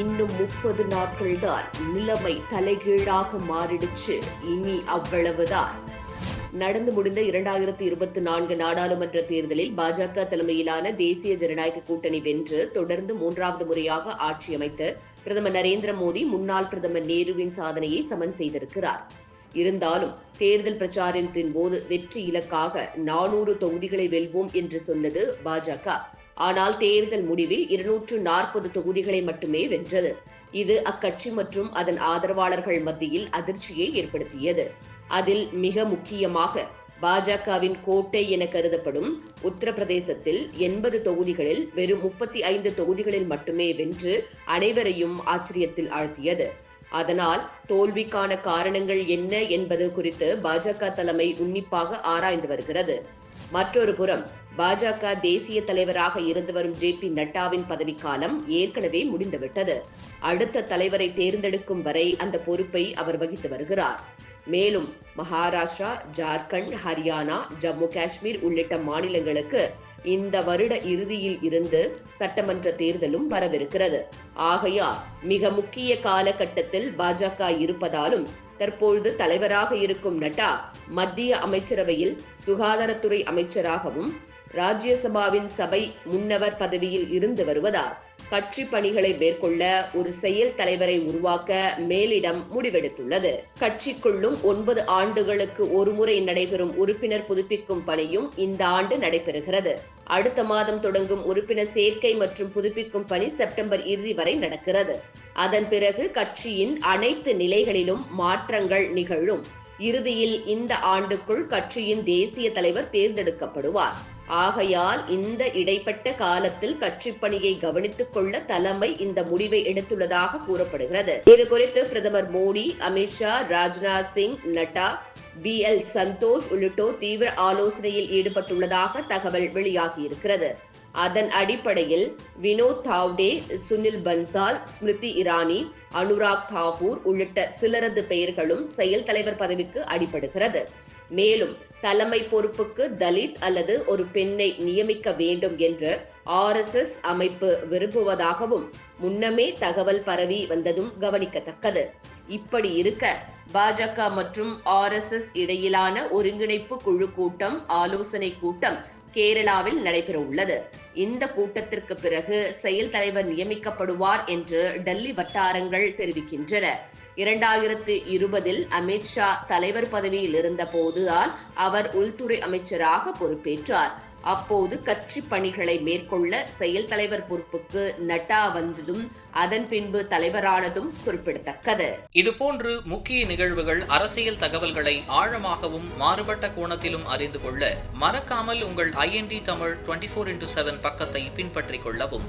இன்னும் முப்பது நாட்கள் தான் நிலைமை தலைகீழாக மாறிடுச்சு. இனி அவ்வளவுதான். நடந்து முடிந்த இரண்டாயிரத்தி இருபத்தி நான்கு நாடாளுமன்ற தேர்தலில் பாஜக தலைமையிலான தேசிய ஜனநாயக கூட்டணி வென்று தொடர்ந்து மூன்றாவது முறையாக ஆட்சி அமைத்து பிரதமர் நரேந்திர மோடி முன்னாள் பிரதமர் நேருவின் சாதனையை சமன் செய்திருக்கிறார். இருந்தாலும் தேர்தல் பிரச்சாரத்தின் போது வெற்றி இலக்காக நானூறு தொகுதிகளை வெல்வோம் என்று சொன்னது பாஜக. ஆனால் தேர்தல் முடிவில் இருநூற்று நாற்பது தொகுதிகளை மட்டுமே வென்றது. இது அக்கட்சி மற்றும் அதன் ஆதரவாளர்கள் மத்தியில் அதிர்ச்சியை ஏற்படுத்தியது. அதில் மிக முக்கியமாக பாஜகவின் கோட்டை என கருதப்படும் உத்தரப்பிரதேசத்தில் எண்பது தொகுதிகளில் வெறும் முப்பத்தி ஐந்து தொகுதிகளில் மட்டுமே வென்று அனைவரையும் ஆச்சரியத்தில் ஆழ்த்தியது. அதனால் தோல்விக்கான காரணங்கள் என்ன என்பது குறித்து பாஜக தலைமை உன்னிப்பாக ஆராய்ந்து வருகிறது. மற்றொரு புறம் பாஜக தேசிய தலைவராக இருந்து வரும் ஜே பி நட்டாவின் பதவிக்காலம் ஏற்கனவே முடிந்துவிட்டது. அடுத்த தலைவரை தேர்ந்தெடுக்கும் வரை அந்த பொறுப்பை அவர் வகித்து வருகிறார். மேலும் மகாராஷ்டிரா ஜார்க்கண்ட் ஹரியானா ஜம்மு காஷ்மீர் உள்ளிட்ட மாநிலங்களுக்கு இந்த வருட இறுதியில் இருந்து சட்டமன்ற தேர்தலும் வரவிருக்கிறது. ஆகையால் மிக முக்கிய காலகட்டத்தில் பாஜக இருப்பதாலும் தற்பொழுது தலைவராக இருக்கும் நட்டா மத்திய அமைச்சரவையில் சுகாதாரத்துறை அமைச்சராகவும் ராஜ்யசபாவின் சபை முன்னவர் பதவியில் இருந்து வருவதால் கட்சி பணிகளை மேற்கொள்ள ஒரு செயல் தலைவரை உருவாக்க மேலிடம் முடிவெடுத்துள்ளது. கட்சிக்குள்ளும் ஒன்பது ஆண்டுகளுக்கு ஒருமுறை நடைபெறும் உறுப்பினர் புதுப்பிக்கும் பணியும் இந்த ஆண்டு நடைபெறுகிறது. அடுத்த மாதம் தொடங்கும் உறுப்பினர் சேர்க்கை மற்றும் புதுப்பிக்கும் பணி செப்டம்பர் இறுதி வரை நடக்கிறது. அதன் பிறகு கட்சியின் அனைத்து நிலைகளிலும் மாற்றங்கள் நிகழும். இறுதியில் இந்த ஆண்டுக்குள் கட்சியின் தேசிய தலைவர் தேர்ந்தெடுக்கப்படுவார். ஆகையால் இந்த இடைப்பட்ட காலத்தில் கட்சி பணியை கவனித்துக் கொள்ள தலைமை இந்த முடிவை எடுத்துள்ளதாக கூறப்படுகிறது. இது குறித்து பிரதமர் மோடி அமித்ஷா ராஜ்நாத் சிங் நட்டா பி எல் சந்தோஷ் உள்ளிட்டோர் தீவிர ஆலோசனையில் ஈடுபட்டுள்ளதாக தகவல் வெளியாகியிருக்கிறது. அதன் அடிப்படையில் வினோத் தாவ்டே சுனில் பன்சால் ஸ்மிருதி இரானி அனுராக் தாகூர் உள்ளிட்ட சிலரது பெயர்களும் செயல் தலைவர் பதவிக்கு அடிபடுகிறது. மேலும் தலைமை பொறுப்புக்கு தலித் அல்லது ஒரு பெண்ணை நியமிக்க வேண்டும் என்று ஆர்எஸ்எஸ் அமைப்பு விரும்புவதாகவும் முன்னமே தகவல் பரவி வந்ததும் கவனிக்கத்தக்கது. இப்படி இருக்க பாஜக மற்றும் ஆர்எஸ்எஸ் இடையிலான ஒருங்கிணைப்பு குழு கூட்டம் ஆலோசனை கூட்டம் கேரளாவில் நடைபெற உள்ளது. இந்த கூட்டத்திற்கு பிறகு செயல் தலைவர் நியமிக்கப்படுவார் என்று டெல்லி வட்டாரங்கள் தெரிவிக்கின்றன. இரண்டாயிரத்து இருபதில் அமித்ஷா தலைவர் பதவியில் இருந்த போதுதான் அவர் உள்துறை அமைச்சராக பொறுப்பேற்றார். அப்போது கட்சி பணிகளை மேற்கொள்ள செயல் தலைவர் பொறுப்புக்கு நட்டா வந்ததும் அதன் பின்பு தலைவரானதும் குறிப்பிடத்தக்கது. இதுபோன்று முக்கிய நிகழ்வுகள் அரசியல் தகவல்களை ஆழமாகவும் மாறுபட்ட கோணத்திலும் அறிந்து கொள்ள மறக்காமல் உங்கள் IND Tamil twenty four into seven பக்கத்தை பின்பற்றிக் கொள்ளவும்.